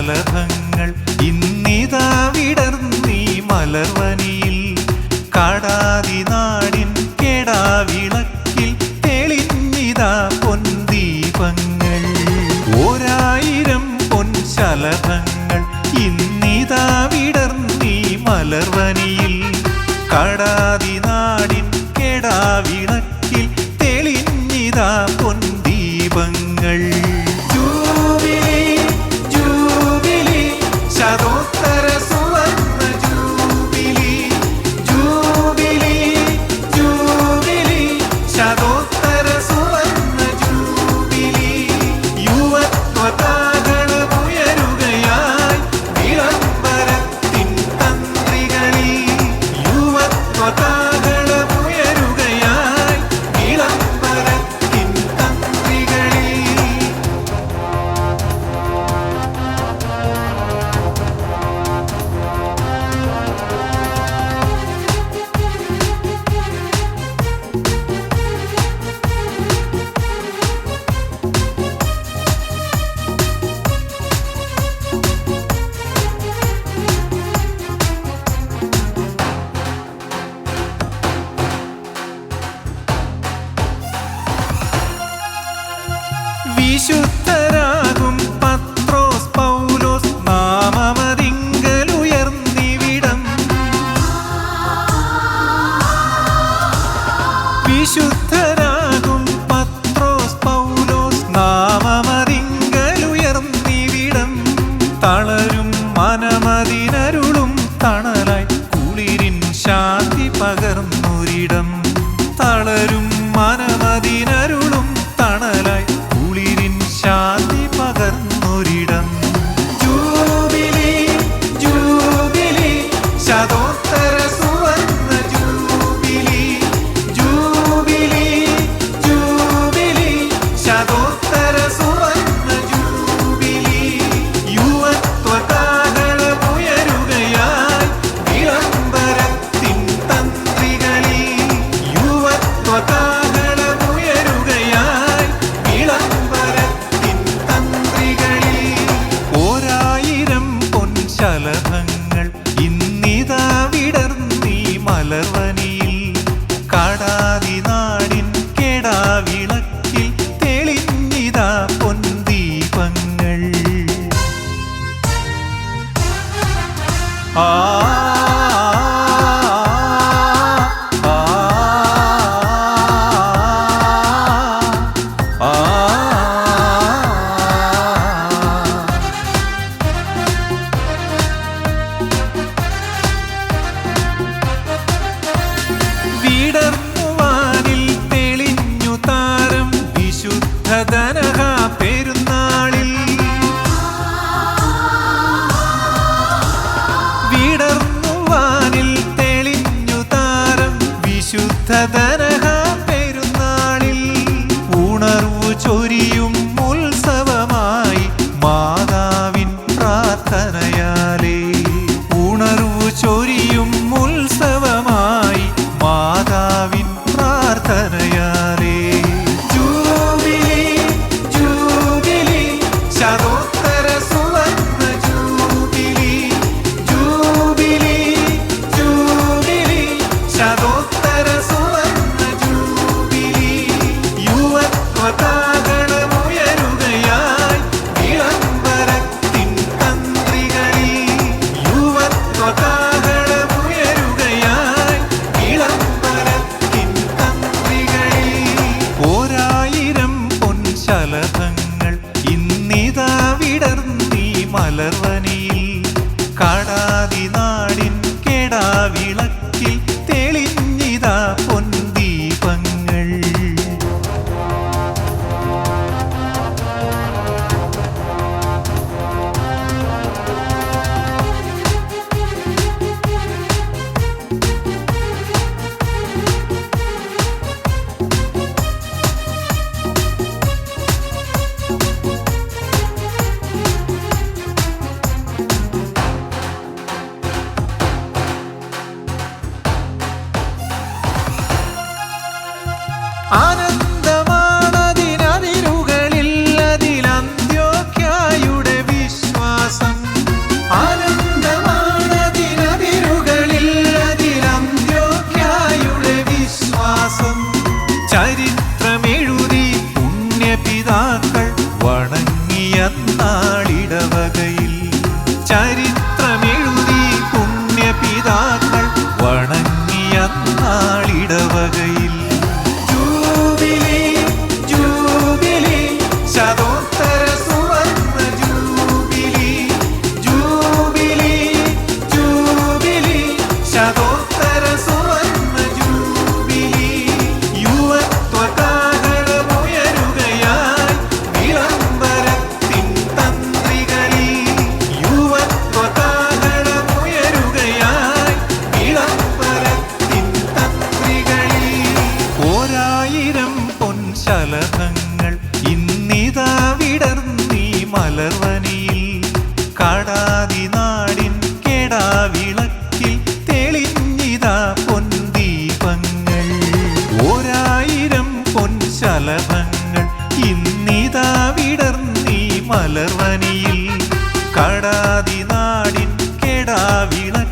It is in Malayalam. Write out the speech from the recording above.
കലഹങ്ങൾ ഇന്നിതാ വിടർന്നി മലർവനിയിൽ. കാടാതി നാടിൻ കെടാവിളക്കിൽ തെളിഞ്ഞിതാ പൊൻ ദീപങ്ങൾ. ഓരായിരം പൊൻ ശലഭങ്ങൾ ഇന്നിതാ വിടർന്നി മലർവനിയിൽ. കാടാതി നാടിൻ കെടാവിളക്കിൽ പൊൻദീപങ്ങൾ. ആ seven മലർവനിയിൽ കാടാതി നാടിൻ കേടാവി ആളിടവകയിൽ കാവി നാടിൻ കെടാവിളക്കിൽ തെളിഞ്ഞിതാ പൊൻദീപങ്ങൾ ഒരായിരം പൊൻശലഭങ്ങൾ ഇന്നിതാ വിടർന്നീ മലർവനിയിൽ. കടാതി നാടിൻ കെടാവിളക്കിൽ